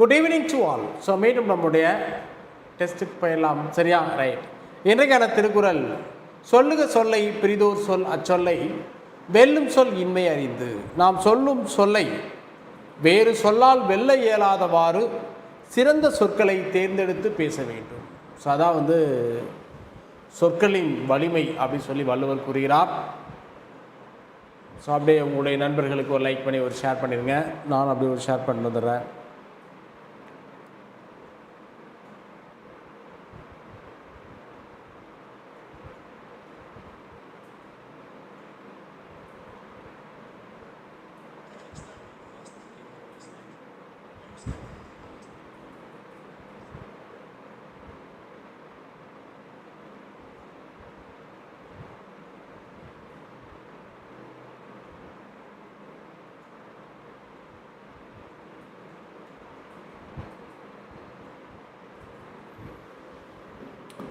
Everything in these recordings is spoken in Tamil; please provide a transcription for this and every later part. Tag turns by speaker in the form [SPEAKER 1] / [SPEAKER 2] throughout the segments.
[SPEAKER 1] Good evening to all so மீண்டும் நம்முடைய டெஸ்ட்டுக்கு போயிடலாம். சரியா? ரைட் இன்றைக்கான திருக்குறள் சொல்லுக சொல்லை பிரிதோர் சொல் அச்சொல்லை வெல்லும் சொல் இன்மை அறிந்து. நாம் சொல்லும் சொல்லை வேறு சொல்லால் வெல்ல இயலாதவாறு சிறந்த சொற்களை தேர்ந்தெடுத்து பேச வேண்டும். ஸோ அதான் வந்து சொற்களின் வலிமை அப்படின்னு சொல்லி வள்ளுவர் கூறுகிறார். ஸோ அப்படியே உங்களுடைய நண்பர்களுக்கு ஒரு லைக் பண்ணி ஒரு ஷேர் பண்ணிடுங்க. நான் அப்படியே ஒரு ஷேர் பண்ணி வந்துடுறேன்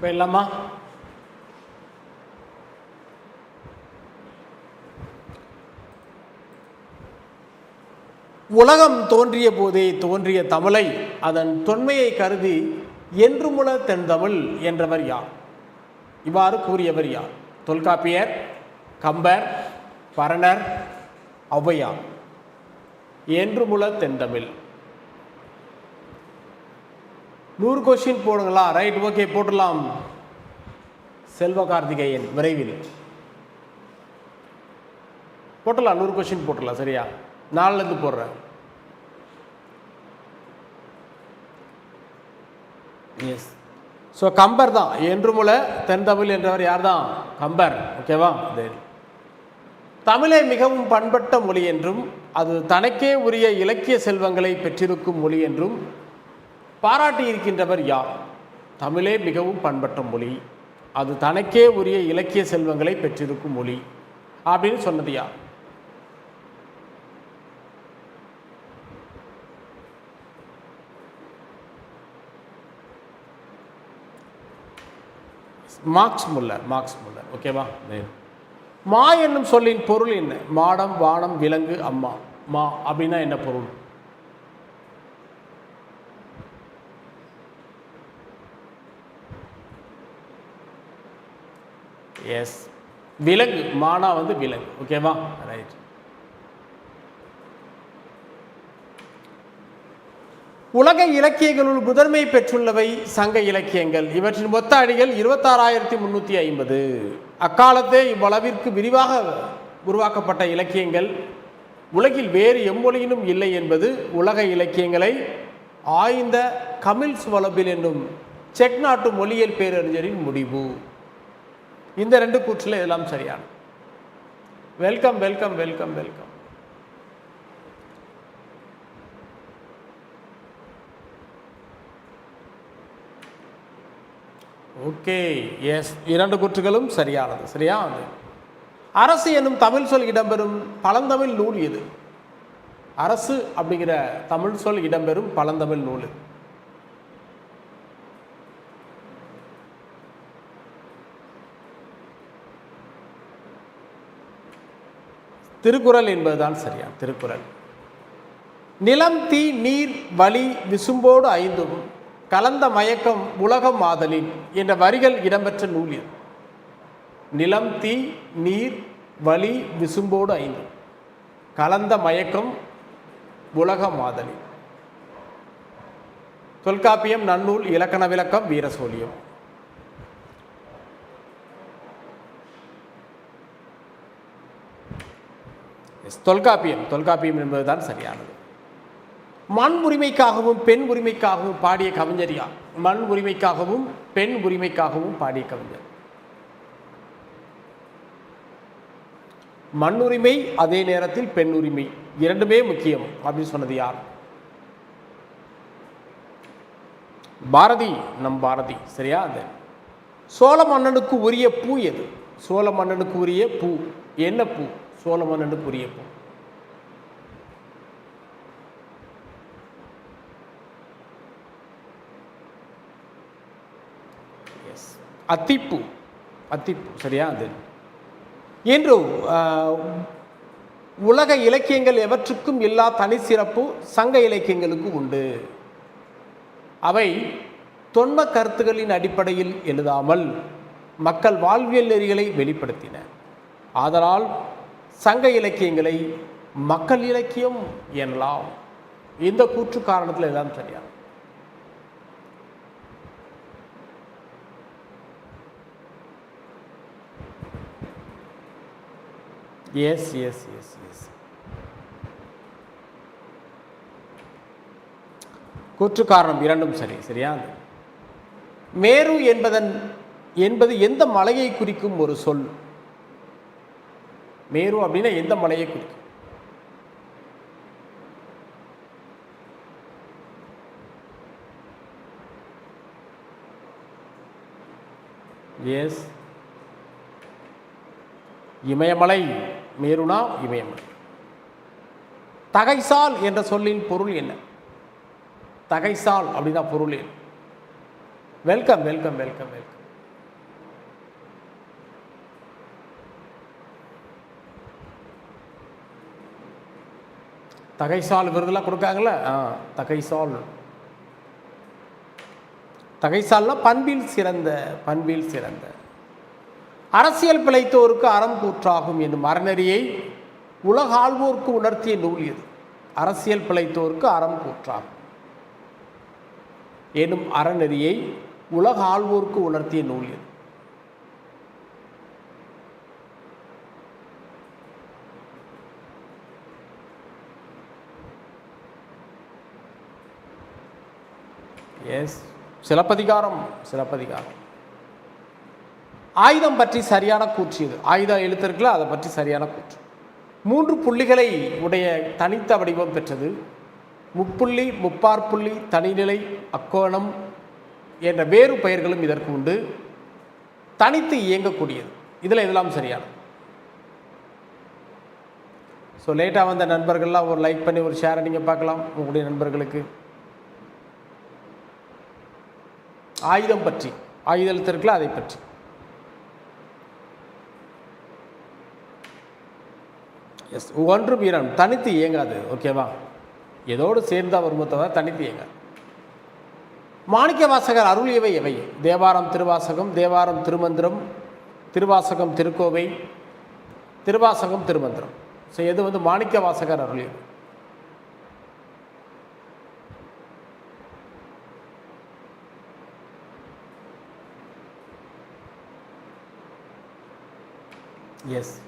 [SPEAKER 1] போயிடலாமா உலகம் தோன்றிய போதே தோன்றிய தமிழை அதன் தொன்மையை கருதி என்றுமுல தென்தமிழ் என்றவர் யார்? இவ்வாறு கூறியவர் யார்? தொல்காப்பியர் கம்பர் பரணர் ஔவையார். என்றுமுல தென்தமிழ். நூறு கொஸ்டின் போடுங்களா? ரைட் ஓகே போட்டுடலாம். செல்வ கார்த்திகேயன் விரைவில். போட்டுடலாம் நூறு கொஸ்டின் போட்டுடலாம் சரியா? நாலுலேருந்து போடுறேன். எஸ் ஸோ கம்பர் தான். என்று மூல தென்தமிழ் என்றவர் யார் தான் கம்பர் ஓகேவா தமிழை மிகவும் பண்பட்ட மொழி என்றும் அது தனக்கே உரிய இலக்கிய செல்வங்களை பெற்றிருக்கும் மொழி என்றும் பாராட்டி இருக்கின்றவர் யார்? தமிழே மிகவும் பண்பட்ட மொழி. அது தனக்கே உரிய இலக்கிய செல்வங்களை பெற்றிருக்கும் மொழி. அப்படின்னு சொன்னது யார்? Max Muller Max Muller. ஓகேவா மா என்னும் சொல்லின் பொருள் என்ன? மாடம் வானம் விலங்கு அம்மா. மா அப்படின்னா என்ன பொருள்? எஸ் விலங்கு மானா வந்து விலங்கு ஓகேவா ரைட் உலக இலக்கியங்களுள் முதன்மை பெற்றுள்ளவை சங்க இலக்கியங்கள். இவற்றின் மொத்த அடிகள் இருபத்தாறாயிரத்தி முந்நூற்றி ஐம்பது. அக்காலத்தே இவ்வளவிற்கு விரிவாக உருவாக்கப்பட்ட இலக்கியங்கள். உலகில் வேறு எம்மொழியிலும் இல்லை என்பது உலக இலக்கியங்களை ஆய்ந்த கமில் சுவலபில் என்னும் செக் நாட்டு மொழியியல் பேரறிஞரின் முடிவு. இந்த ரெண்டு கூற்றில் இதெல்லாம் சரியான. Welcome welcome welcome welcome okay yes இரண்டு கூற்றுகளும் சரியானது சரியா அது அரசு என்னும் தமிழ் சொல் இடம்பெறும் பழந்தமிழ் நூல் இது. அரசு அப்படிங்கிற தமிழ் சொல் இடம்பெறும் பழந்தமிழ் நூல் திருக்குறள் என்பதுதான் சரியா? திருக்குறள். நிலம் தீ நீர் வலி விசும்போடு ஐந்தும் கலந்த மயக்கம் உலகம் மாதலின் என்ற வரிகள் இடம்பெற்ற நூல் இது. நிலம் தீ நீர் வலி விசும்போடு ஐந்தும் கலந்த மயக்கம் உலக மாதலின் தொல்காப்பியம் நன்னூல் இலக்கண விளக்கம் வீரசோழியம். எஸ், தொல்காப்பியம் தொல்காப்பியம் என்பதுதான் சரியானது. மண் உரிமைக்காகவும் பெண் உரிமைக்காகவும் பாடிய கவிஞர் யார் மண் உரிமைக்காகவும் பெண் உரிமைக்காகவும் பாடிய கவிஞர். மண் உரிமை அதே நேரத்தில் பெண் உரிமை. இரண்டுமே முக்கியம். அப்படின்னு சொன்னது யார்? பாரதி நம் பாரதி. சரியா? அது. சோழ மன்னனுக்கு உரிய பூ எது? சோழ மன்னனுக்கு உரிய பூ. என்ன பூ? சோழமன் என்று புரியப்போம் அத்திப்பு அத்திப்பு. அத்திப்பூ அத்திப்பூ சரியா? அது. இன்று உலக இலக்கியங்கள் எவற்றுக்கும் இல்லா தனி சிறப்பு சங்க இலக்கியங்களுக்கு உண்டு. அவை தொன்ம கருத்துகளின் அடிப்படையில் எழுதாமல் மக்கள் வாழ்வியல் நெறிகளை வெளிப்படுத்தின. ஆதலால் சங்க இலக்கியங்களை மக்கள் இலக்கியம் எனலாம். இந்த கூற்று காரணத்தில் எல்லாம் சரியா? எஸ் எஸ் எஸ் எஸ் கூற்று காரணம் இரண்டும் சரி சரியா? மேரு என்பதன் என்பது எந்த மலையை குறிக்கும் ஒரு சொல்? மேரு அப்படின்னா எந்த மலையை குறிக்கும்? எஸ். இமயமலை மேருனா இமயமலை. தகைசால் என்ற சொல்லின் பொருள் என்ன? தகைசால் அப்படின்னா பொருள் என்ன? வெல்கம் வெல்கம் வெல்கம் வெல்கம் தகைசால் விருதுலாம் கொடுக்காங்கள ஆ தகைசால். தகைசால்னா பண்பில் சிறந்த பண்பில் சிறந்த. அரசியல் பிழைத்தோருக்கு அறம் கூற்றாகும் என்னும் அறநெறியை உலகாள்வோர்க்கு உணர்த்திய நூல் இது. அரசியல் பிழைத்தோருக்கு அறம் கூற்றாகும் எனும் அறநெறியை உலக ஆழ்வோருக்கு உணர்த்திய நூல் இது. எஸ் சிலப்பதிகாரம் சிலப்பதிகாரம். ஆயுதம் பற்றி சரியான கூற்று இது. ஆயுதம் எழுத்திருக்குல்ல அதை பற்றி சரியான கூற்று. மூன்று புள்ளிகளை உடைய தனித்த வடிவம் பெற்றது. முப்புள்ளி முப்பார்புள்ளி தனிநிலை அக்கோணம் என்ற வேறு பெயர்களும் இதற்கு உண்டு. தனித்து இயங்கக்கூடியது. இதில் இதெல்லாம் சரியானது. ஸோ லேட்டாக வந்த நண்பர்கள்லாம் ஒரு லைக் பண்ணி ஒரு ஷேரை நீங்கள் பார்க்கலாம். உங்களுடைய நண்பர்களுக்கு. ஆயுதம் பற்றி ஆயுதத்தில் எழுத்திருக்குல்ல அதை பற்றி. எஸ் ஒன்று வீரன் தனித்து இயங்காது ஓகேவா ஏதோடு சேர்ந்தால் வருமோ தவிர தனித்து இயங்காது. மாணிக்க வாசகர் அருளியவை எவை? தேவாரம் திருவாசகம் தேவாரம் திருமந்திரம் திருவாசகம் திருக்கோவை திருவாசகம் திருமந்திரம். ஸோ எது வந்து மாணிக்க வாசகர் அருளியவை எஸ்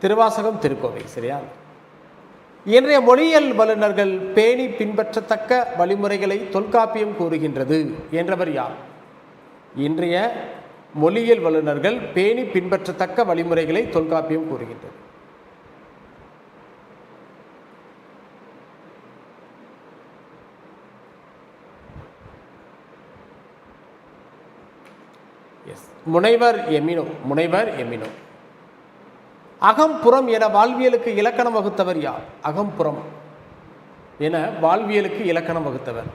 [SPEAKER 1] திருவாசகம் திருக்கோவை சரியா? இன்றைய மொழியியல் வல்லுநர்கள் பேணி பின்பற்றத்தக்க வழிமுறைகளை தொல்காப்பியம் கூறுகின்றது என்றவர் யார்? இன்றைய மொழியியல் வல்லுநர்கள் பேணி பின்பற்றத்தக்க வழிமுறைகளை தொல்காப்பியம் கூறுகின்றது. எஸ் முனைவர் எமினோ முனைவர் எமினோ. அகம்புறம் என வாழ்வியலுக்கு இலக்கணம் வகுத்தவர் யார்? அகம்புறம் என வாழ்வியலுக்கு இலக்கணம் வகுத்தவர்.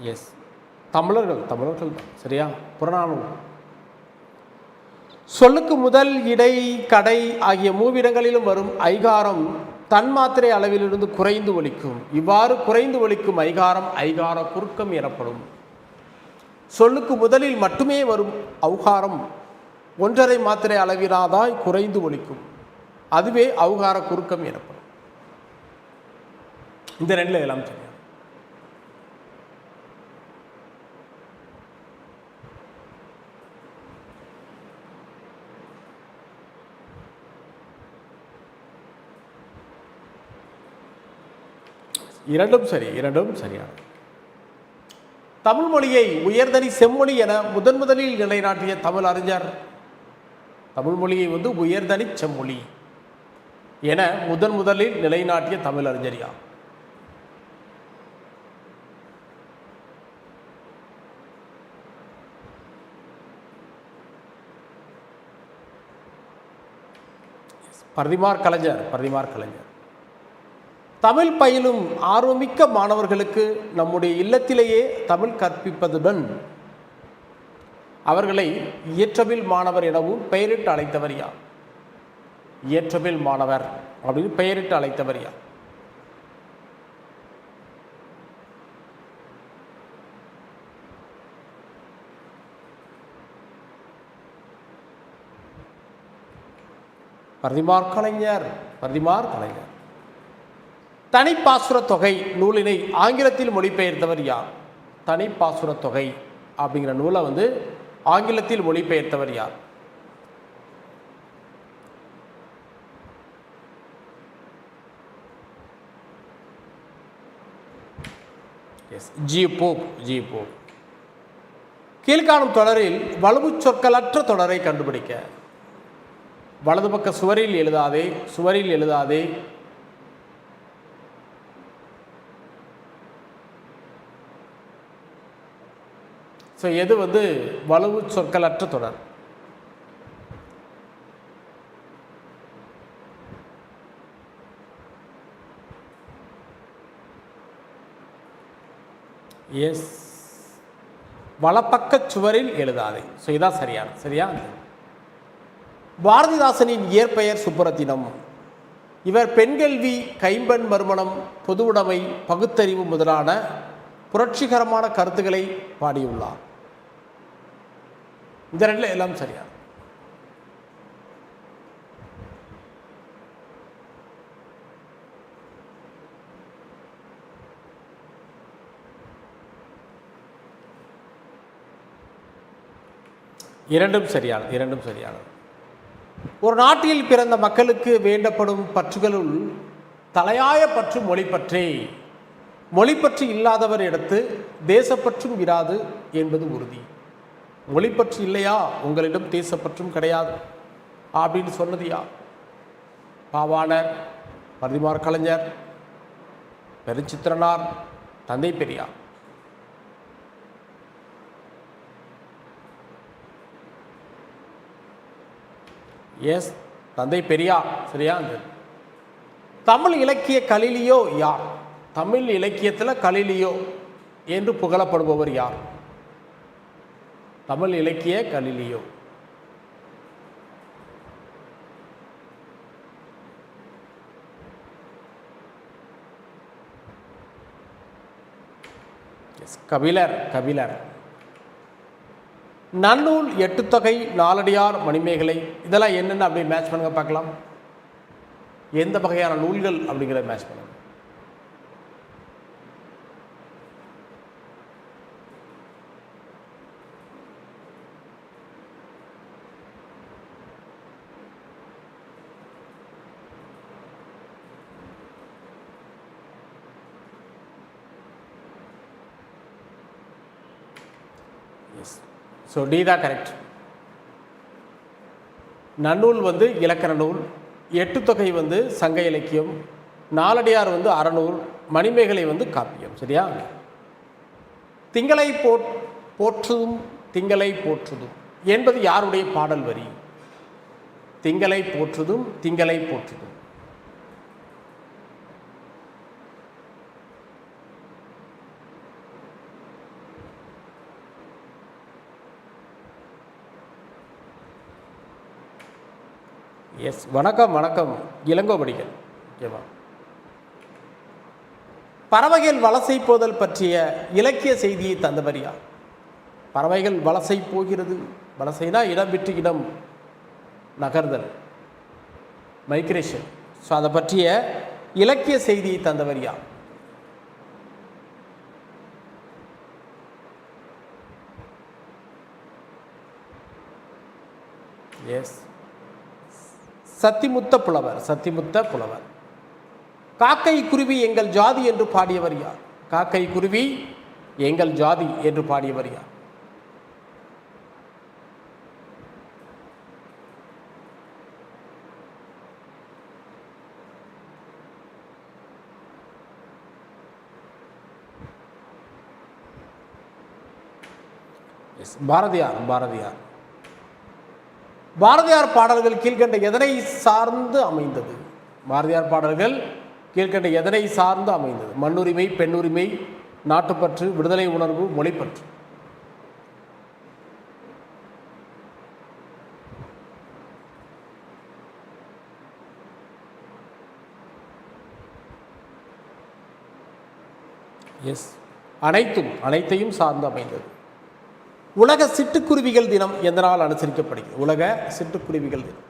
[SPEAKER 1] எஸ் தமிழர்கள் தமிழர்கள் தான் சரியா? புறநானூறு. சொல்லுக்கு முதல் இடை கடை ஆகிய மூவிடங்களிலும் வரும் ஐகாரம் தன்மாத்திரை அளவிலிருந்து குறைந்து ஒலிக்கும். இவ்வாறு குறைந்து ஒலிக்கும் ஐகாரம் ஐகார குறுக்கம் எனப்படும். சொல்லுக்கு முதலில் மட்டுமே வரும் அவுகாரம் ஒன்றரை மாத்திரை அளவிலாதாய் குறைந்து ஒலிக்கும். அதுவே அவுகார குறுக்கம் எனப்படும். இந்த ரெண்டில் எல்லாம் சொல்லுங்கள் இரண்டும் சரி இரண்டும் சரியான தமிழ் மொழியை உயர்தனி செம்மொழி என முதன் முதலில் நிலைநாட்டிய தமிழ் அறிஞர். தமிழ் மொழியை வந்து உயர்தனி செம்மொழி என முதன் முதலில் நிலைநாட்டிய தமிழ் அறிஞர் யார்? பரதிமார் கலைஞர் பரதிமார் கலைஞர். தமிழ் பயிலும் ஆர்வமிக்க மாணவர்களுக்கு நம்முடைய இல்லத்திலேயே தமிழ் கற்பிப்பதுடன் அவர்களை இயற்றமிழ் மாணவர் எனவும் பெயரிட்டு அழைத்தவர் யார்? இயற்றமிழ் மாணவர் அப்படின்னு பெயரிட்டு அழைத்தவர் யார்? பரதிமார் கலைஞர் பரதிமார் கலைஞர். தனிப்பாசுர தொகை நூலினை ஆங்கிலத்தில் மொழிபெயர்த்தவர் யார்? தனிப்பாசுர தொகை அப்படிங்கிற நூலை வந்து ஆங்கிலத்தில் மொழிபெயர்த்தவர் யார்? Yes G Pope G Pope கீழ்காணும் தொடரில் வலுவு சொற்களற்ற தொடரை கண்டுபிடிக்க. வலது பக்க சுவரில் எழுதாதே சுவரில் எழுதாதே ஸோ எது வந்து வலுவு சொற்களற்ற தொடர்? எஸ் வலப்பக்க சுவரில் எழுதாதே. ஸோ இதான் சரியான சரியா? பாரதிதாசனின் இயற்பெயர் சுப்புரத்தினம். இவர் பெண்கல்வி கைம்பெண் மறுமணம் பொதுவுடைமை பகுத்தறிவு முதலான புரட்சிகரமான கருத்துக்களை பாடியுள்ளார். இந்த ரெண்டில் எல்லாம் சரியா? இரண்டும் சரியானது இரண்டும் சரியானது. ஒரு நாட்டில் பிறந்த மக்களுக்கு வேண்டப்படும் பற்றுகளுள் தலையாய பற்று மொழிப்பற்றே. மொழிப்பற்று இல்லாதவர் எடுத்து தேசப்பற்றும் இராது என்பது உறுதி. மொழிப்பற்று இல்லையா? உங்களிடம் தேசப்பற்றும் கிடையாது. அப்படின்னு சொன்னது யார்? பாவாணர் பரிதிமார் கலைஞர் பெருஞ்சித்திரனார் தந்தை பெரியார். எஸ் தந்தை பெரியார். சரியா? அந்த தமிழ் இலக்கிய கலிலியோ யார்? தமிழ் இலக்கியத்தில் கலிலியோ என்று புகழப்படுபவர் யார்? தமிழ் இலக்கிய கலிலியோ கபிலர் கபிலர். நன்னூல் எட்டுத்தொகை நாலடியார் மணிமேகலை இதெல்லாம் என்னென்ன அப்படி மேட்ச் பண்ணுங்க பார்க்கலாம். எந்த வகையான நூல்கள் அப்படிங்கிறத மேட்ச் பண்ணுங்க எஸ் ஸோ டி தான் கரெக்ட் நன்னூல் வந்து இலக்கண நூல் எட்டு தொகை வந்து சங்க இலக்கியம் நாலடியார் வந்து அறநூல் மணிமேகலை வந்து காப்பியம் சரியா? திங்களை போட் போற்றுதும் திங்களை போற்றுதும் என்பது யாருடைய பாடல் வரி? திங்களை போற்றுதும் திங்களை போற்றுதும். எஸ் வணக்கம் வணக்கம். இளங்கோபடிகள் ஓகேவா பறவைகள் வலசை போதல் பற்றிய இலக்கிய செய்தியை தந்தவரியா பறவைகள் வலசை போகிறது வலசைனா இடம் விட்டு இடம். நகர்தல். மைக்ரேஷன் ஸோ அதை பற்றிய இலக்கிய செய்தியை தந்தவர் யார்? எஸ் சத்திமுத்த புலவர் சத்திமுத்த புலவர். காக்கை குருவி எங்கள் ஜாதி என்று பாடியவர் யார்? காக்கை குருவி எங்கள் ஜாதி என்று பாடியவர் யார்? எஸ் பாரதியார் பாரதியார். பாரதியார் பாடல்கள் கீழ்கண்ட எதனை சார்ந்து அமைந்தது? பாரதியார் பாடல்கள் கீழ்கண்ட எதனை சார்ந்து அமைந்தது? மண்ணுரிமை பெண்ணுரிமை நாட்டுப்பற்று விடுதலை உணர்வு மொழிப்பற்று. எஸ் அனைத்தும் அனைத்தையும் சார்ந்து அமைந்தது. உலக சிட்டுக்குருவிகள் தினம் எந்த நாள் அனுசரிக்கப்படுகிறது? உலக சிட்டுக்குருவிகள் தினம்.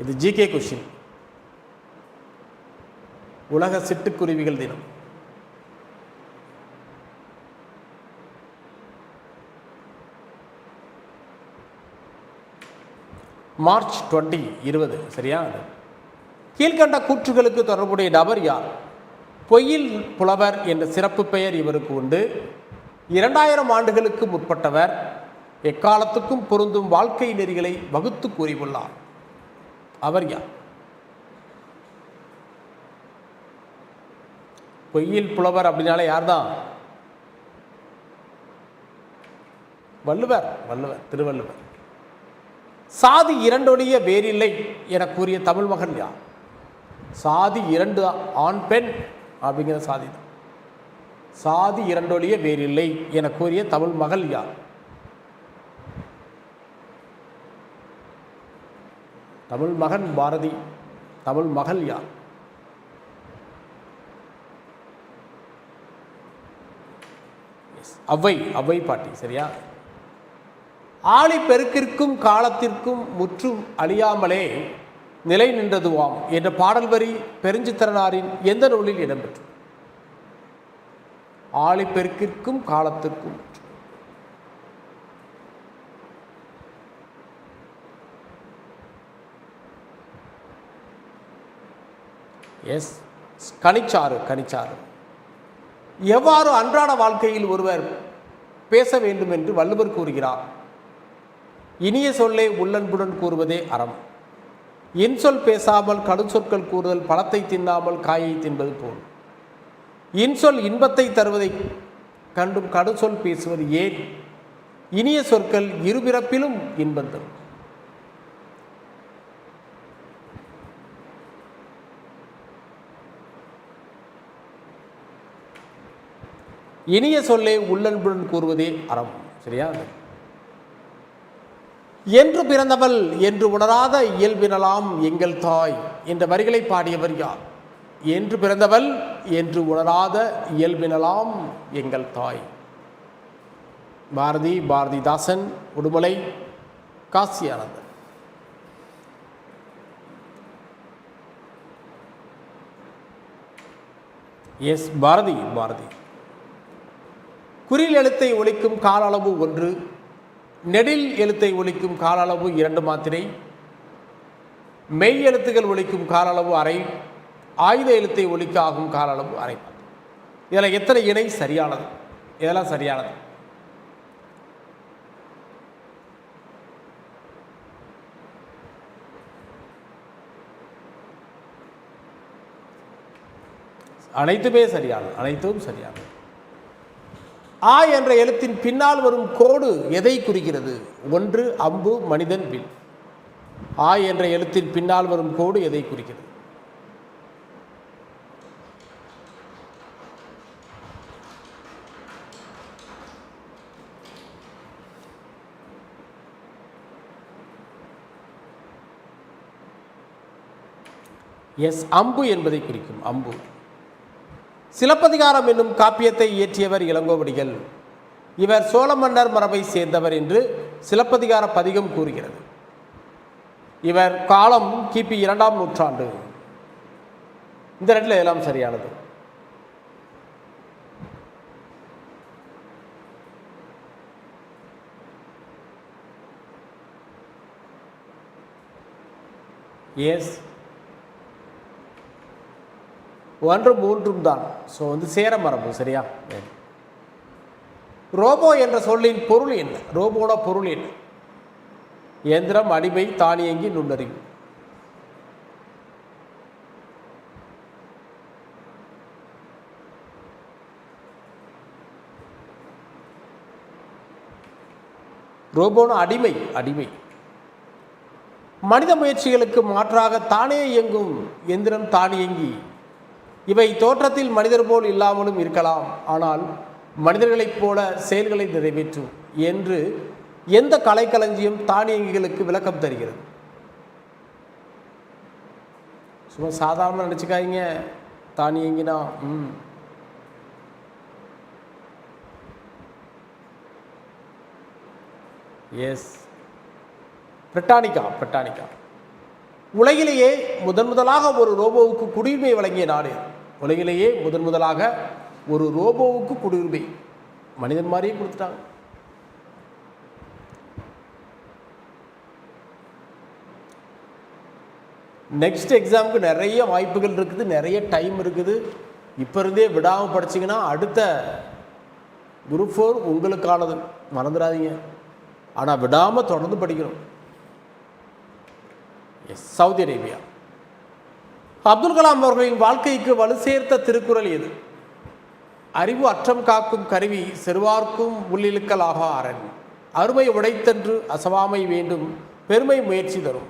[SPEAKER 1] இது ஜிகே கொஷின் உலக சிட்டுக்குருவிகள் தினம். மார்ச் டுவெண்ட்டி இருபது சரியா? கீழ்கண்ட கூற்றுகளுக்கு தொடர்புடைய நபர் யார்? பொய்யில் புலவர் என்ற சிறப்பு பெயர் இவருக்கு உண்டு. இரண்டாயிரம் ஆண்டுகளுக்கு முற்பட்டவர் எக்காலத்துக்கும் பொருந்தும் வாழ்க்கை நெறிகளை வகுத்து கூறியுள்ளார். அவர் யார்? பொய்யில் புலவர் அப்படின்னாலே யார்தான்? வள்ளுவர் வள்ளுவர் திருவள்ளுவர். சாதி இரண்டொழிய வேறில்லை என கூறிய தமிழ் மகன் யார்? சாதி இரண்டு ஆண் பெண் அப்படிங்கிற சாதி தான். சாதி இரண்டொழிய வேறில்லை என கூறிய தமிழ் மகள் யார்? தமிழ் மகன் பாரதி தமிழ் மகள் யார்? அவ்வை அவ்வை பாட்டி சரியா? ஆழி பெருக்கிற்கும் காலத்திற்கும் முற்றும் அழியாமலே நிலை நின்றதுவாம் என்ற பாடல் வரி பெருஞ்சித்திரனாரின் எந்த நூலில் இடம்பெற்று ஆழிப்பெருக்கிற்கும் காலத்திற்கும். எஸ் கனிச்சாறு கனிச்சாறு. எவ்வாறு அன்றாட வாழ்க்கையில் ஒருவர் பேச வேண்டும் என்று வள்ளுவர் கூறுகிறார். இனிய சொல்லே உள்ளன்புடன் கூறுவதே அறம். இன்சொல் பேசாமல் கடுஞ்சொற்கள் கூறுதல் பழத்தை தின்னாமல் காயை தின்பது போல். இன்சொல் இன்பத்தை தருவதை கண்டும் கடுசொல் பேசுவது ஏன்? இனிய சொற்கள் இருபிறப்பிலும் இன்பம் தரும். இனிய சொல்லே உள்ளன்புடன் கூறுவதே அறம் சரியா? என்று பிறந்தவள் என்று உணராத இயல்பினலாம் எங்கள் தாய் என்ற வரிகளை பாடியவர் யார்? என்று பிறந்தவள் என்று உணராத இயல்பினலாம் எங்கள் தாய். பாரதி பாரதிதாசன் உடுமலை காசியானந்தன். எஸ் பாரதி பாரதி. குறில் எழுத்தை ஒழிக்கும் கால அளவு ஒன்று நெடில் எழுத்தை ஒழிக்கும் கால அளவு இரண்டு மாத்திரை மெய் எழுத்துக்கள் ஒழிக்கும் கால அளவு அரை ஆயுத எழுத்தை ஒலிக்க ஆகும் கால அளவு அரை இதில் எத்தனை இணை சரியானது? இதெல்லாம் சரியானது. அனைத்துமே சரியானது. அனைத்தும் சரியானது. ஆ என்ற எழுத்தின் பின்னால் வரும் கோடு எதை குறிக்கிறது? ஒன்று அம்பு மனிதன் வில். ஆ என்ற எழுத்தின் பின்னால் வரும் கோடு எதை குறிக்கிறது? எஸ் அம்பு என்பதை குறிக்கும் அம்பு. சிலப்பதிகாரம் என்னும் காப்பியத்தை இயற்றியவர் இளங்கோவடிகள். இவர் சோழ மன்னர் மரபை சேர்ந்தவர் என்று சிலப்பதிகார பதிகம் கூறுகிறது. இவர் காலம் கிபி இரண்டாம் நூற்றாண்டு. இந்த ரெண்டில் எல்லாம் சரியானது. எஸ் ஒன்று மூன்றும் தான். ஸோ வந்து சேர மரபு சரியா? ரோபோ என்ற சொல்லின் பொருள் என்ன? ரோபோட பொருள் என்ன? இயந்திரம் அடிமை தானியங்கி நுண்ணறிவு. ரோபோன அடிமை அடிமை. மனித முயற்சிகளுக்கு மாற்றாக தானே இயங்கும் எந்திரம் தானியங்கி. இவை தோற்றத்தில் மனிதர் போல் இல்லாமலும் இருக்கலாம். ஆனால் மனிதர்களைப் போல செயல்களை நிறைவேற்றும் என்று எந்த கலைக்களஞ்சியும் தானியங்கிகளுக்கு விளக்கம் தருகிறது? சும்மா சாதாரணமாக நினச்சிக்காதீங்க. தானியங்கினா ம். Yes Britannica? பிரிட்டானிக்கா. உலகிலேயே முதன் முதலாக ஒரு ரோபோவுக்கு குடியுரிமை வழங்கிய நாடு உலகிலேயே முதன் முதலாக ஒரு ரோபோவுக்கு குடியுரிமை மனிதன் மாதிரியே கொடுத்துட்டாங்க. நெக்ஸ்ட் எக்ஸாமுக்கு நிறைய வாய்ப்புகள் இருக்குது நிறைய டைம் இருக்குது. இப்போ இருந்தே விடாமல் படிச்சீங்கன்னா அடுத்த குரூப் ஃபோர் உங்களுக்கானது. மறந்துடாதீங்க. ஆனால் விடாமல் தொடர்ந்து படிக்கணும். Yes Saudi Arabia Abdul Kalam அவர்களின் வாழ்க்கைக்கு வலு சேர்த்த திருக்குறள் எது அறிவு அற்றம் காக்கும் கருவி செருவார்க்கும் உள்ளிழுக்கலாக அரண். அருமை உடைத்தன்று அசவாமை வேண்டும் பெருமை முயற்சி தரும்.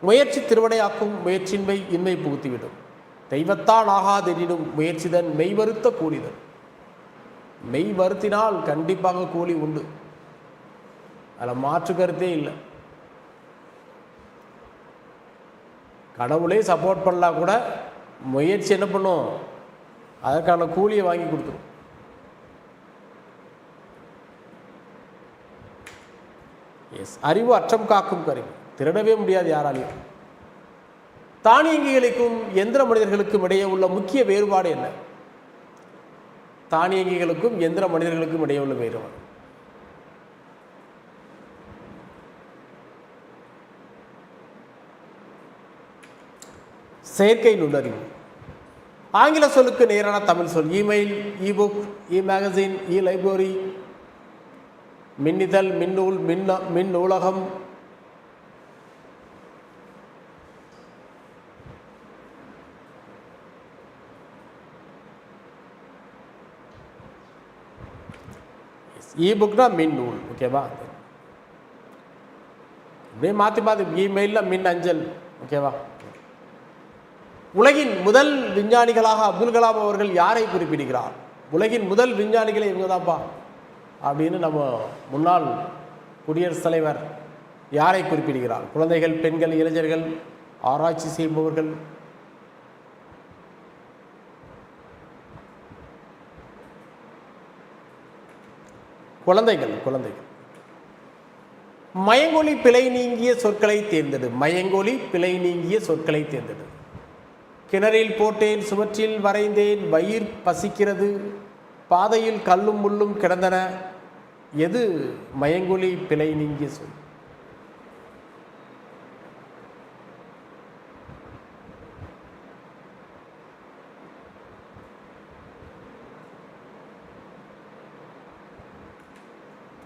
[SPEAKER 1] முயற்சி திருவடையாக்கும் முயற்சின்மை இன்மை புகுத்திவிடும். தெய்வத்தான் ஆகாதெனினும் முயற்சிதன் மெய் வருத்த கூலிதன் மெய் வருத்தினால் கண்டிப்பாக கூலி உண்டு. அதில் மாற்று கருத்தே இல்லை. கடவுளே சப்போர்ட் பண்ணலாம் கூட முயற்சி என்ன பண்ணும்? அதற்கான கூலியை வாங்கி கொடுத்துரும். எஸ் அறிவு அற்றம் காக்கும் கருவி. திருடவே முடியாது யாராலையும். தானியங்கிகளுக்கும் எந்திர மனிதர்களுக்கும் இடையே உள்ள முக்கிய வேறுபாடு என்ன? தானியங்கிகளுக்கும் எந்திர மனிதர்களுக்கும் இடையே உள்ள வேறுபாடு. செயற்கை நுண்ணறிவு ஆங்கில சொல்லுக்கு நேரான தமிழ் சொல் email ebook e magazine e library மின்னிதழ் மின்னூல் மின் மின் நூலகம். இபுக்னா மின் நூல் ஓகேவா அப்படியே மாற்றி மாற்றி இமெயிலில் மின் அஞ்சல் ஓகேவா உலகின் முதல் விஞ்ஞானிகளாக அப்துல் கலாம் அவர்கள் யாரை குறிப்பிடுகிறார்? உலகின் முதல் விஞ்ஞானிகளே இவங்க தான்ப்பா அப்படின்னு நம்ம முன்னாள் குடியரசுத் தலைவர் யாரை குறிப்பிடுகிறார்? குழந்தைகள் பெண்கள் இளைஞர்கள் ஆராய்ச்சி செய்பவர்கள். குழந்தைகள் குழந்தைகள். மயங்கொலி பிழை நீங்கிய சொற்களை தேர்ந்தெடு. மயங்கொலி பிழை நீங்கிய சொற்களை தேர்ந்தெடு. கிணறில் போட்டேன் சுவற்றில் வரைந்தேன் வயிர் பசிக்கிறது பாதையில் கல்லும் முள்ளும் கிடந்தன. எது மயங்குலி பிழை நீங்கிய சொல்.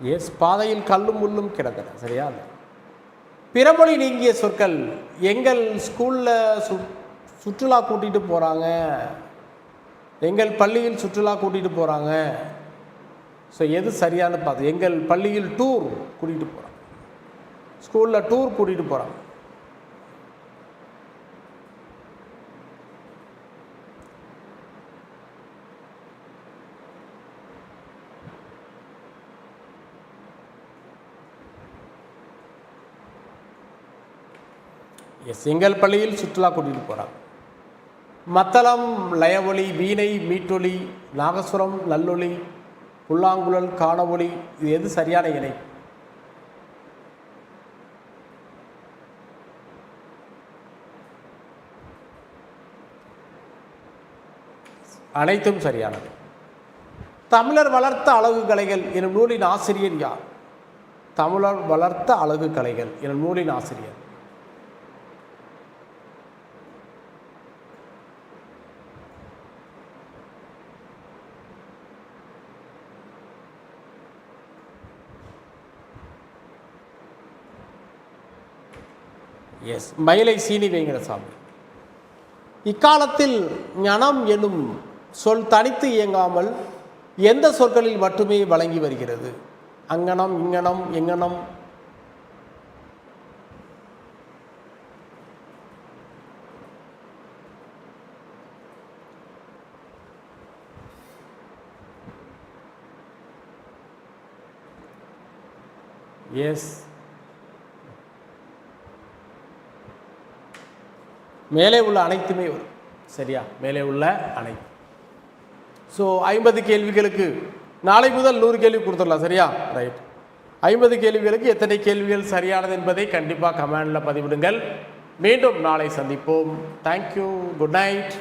[SPEAKER 1] எஸ் பாதையில் கல்லும் முள்ளும் கிடந்தன. சரியா? பிறமொழி நீங்கிய சொற்கள் எங்கள் ஸ்கூலில் சு சுற்றுலா கூட்டிகிட்டு போகிறாங்க எங்கள் பள்ளியில் சுற்றுலா கூட்டிகிட்டு போகிறாங்க ஸோ எது சரியான பார்த்து எங்கள் பள்ளியில் டூர் கூட்டிகிட்டு போகிறாங்க ஸ்கூலில் டூர் கூட்டிகிட்டு போகிறாங்க எஸ் எங்கள் பள்ளியில் சுற்றுலா கூட்டிகிட்டு போகிறாங்க மத்தளம் லயவொலி வீணை மீட்டொலி நாகசுரம் நல்லொலி புல்லாங்குழல் காணவொலி இது எது சரியான இணை? அனைத்தும் சரியானது தமிழர் வளர்த்த அழகு கலைகள் எனும் நூலின் ஆசிரியர் யார்? தமிழர் வளர்த்த அழகு கலைகள் எனும் நூலின் ஆசிரியர். எஸ் மயிலை சீனி வெங்கடசாமி இக்காலத்தில் ஞானம் என்னும் சொல் தனித்து இயங்காமல் எந்த சொற்களில் மட்டுமே வழங்கி வருகிறது? அங்கனம் இங்கனம் எங்கனம். எஸ் மேலே உள்ள அனைத்துமே வரும். சரியா? மேலே உள்ள அனைத்து. ஸோ ஐம்பது கேள்விகளுக்கு நாளை முதல் நூறு கேள்வி கொடுத்துடலாம். சரியா? ரைட் ஐம்பது கேள்விகளுக்கு எத்தனை கேள்விகள் சரியானது என்பதை கண்டிப்பாக கமெண்டில் பதிவிடுங்கள். மீண்டும் நாளை சந்திப்போம். Thank you good night